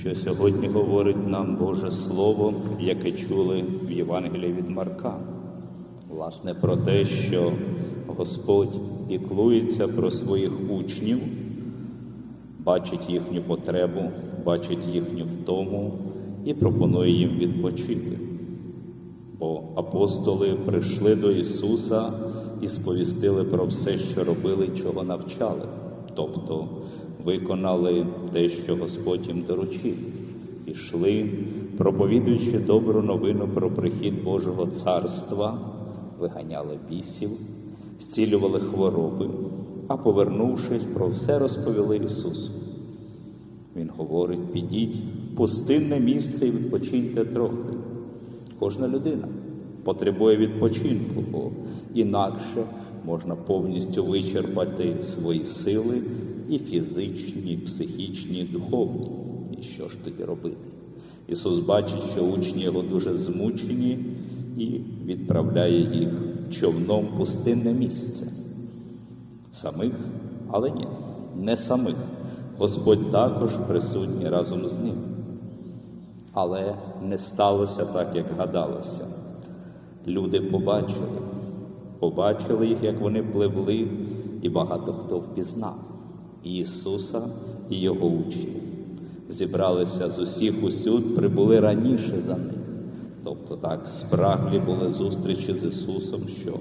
що сьогодні говорить нам Боже Слово, яке чули в Євангелії від Марка. Власне, про те, що Господь піклується про своїх учнів, бачить їхню потребу, бачить їхню втому і пропонує їм відпочити. Бо апостоли прийшли до Ісуса і сповістили про все, що робили, чого навчали, тобто виконали те, що Господь їм доручив, пішли, проповідуючи добру новину про прихід Божого царства, виганяли бісів, зцілювали хвороби, а повернувшись, про все розповіли Ісусу. Він говорить: підіть в пустинне місце і відпочиньте трохи. Кожна людина потребує відпочинку, бо інакше можна повністю вичерпати свої сили і фізичні, і психічні, і духовні. І що ж тоді робити? Ісус бачить, що учні його дуже змучені і відправляє їх човном пустинне місце. Самих, але ні, не самих. Господь також присутній разом з ним. Але не сталося так, як гадалося. Люди побачили, побачили їх, як вони пливли, і багато хто впізнав Ісуса і Його учнів. Зібралися з усіх усюд, прибули раніше за них. Тобто так спраглі були зустрічі з Ісусом, що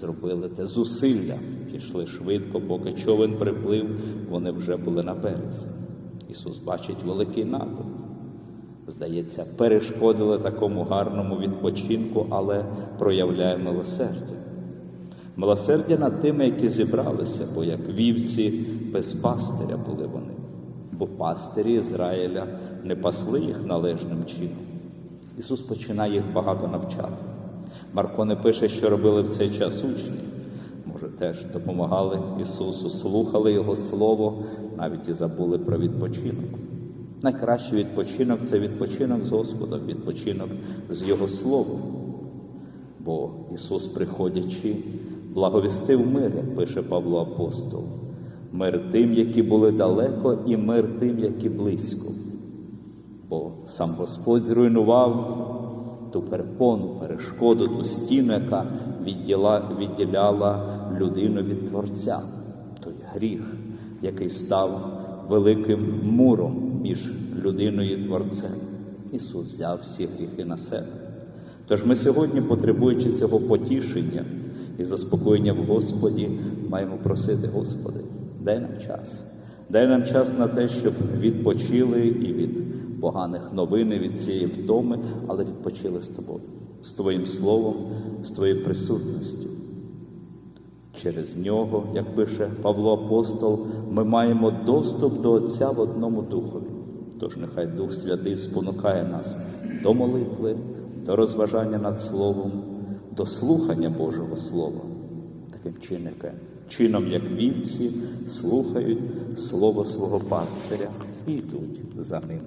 зробили те зусилля, пішли швидко, поки човен приплив, вони вже були на березі. Ісус бачить великий натовп. Здається, перешкодили такому гарному відпочинку, але проявляє милосердя. Милосердя над тими, які зібралися, бо як вівці без пастиря були вони, бо пастирі Ізраїля не пасли їх належним чином. Ісус починає їх багато навчати. Марко не пише, що робили в цей час учні. Може, теж допомагали Ісусу, слухали Його Слово, навіть і забули про відпочинок. Найкращий відпочинок це відпочинок з Господом, відпочинок з Його Словом. Бо Ісус, приходячи, благовістив мир, як пише Павло Апостол, мир тим, які були далеко, і мир тим, які близько. Бо сам Господь зруйнував ту перепону, перешкоду, ту стіну, яка відділа, відділяла людину від Творця, той гріх, який став великим муром між людиною і Творцем. Ісус взяв всі гріхи на себе. Тож ми сьогодні, потребуючи цього потішення і заспокоєння в Господі, маємо просити, Господи, дай нам час, дай нам час на те, щоб відпочили і від поганих новин, і від цієї втоми, але відпочили з тобою, з Твоїм Словом, з Твоєю присутністю. Через нього, як пише Павло Апостол, ми маємо доступ до Отця в одному духові. Тож нехай Дух Святий спонукає нас до молитви, до розважання над Словом, до слухання Божого Слова. Таким чином, чином, як вівці, слухають Слово свого пастиря і йдуть за ним.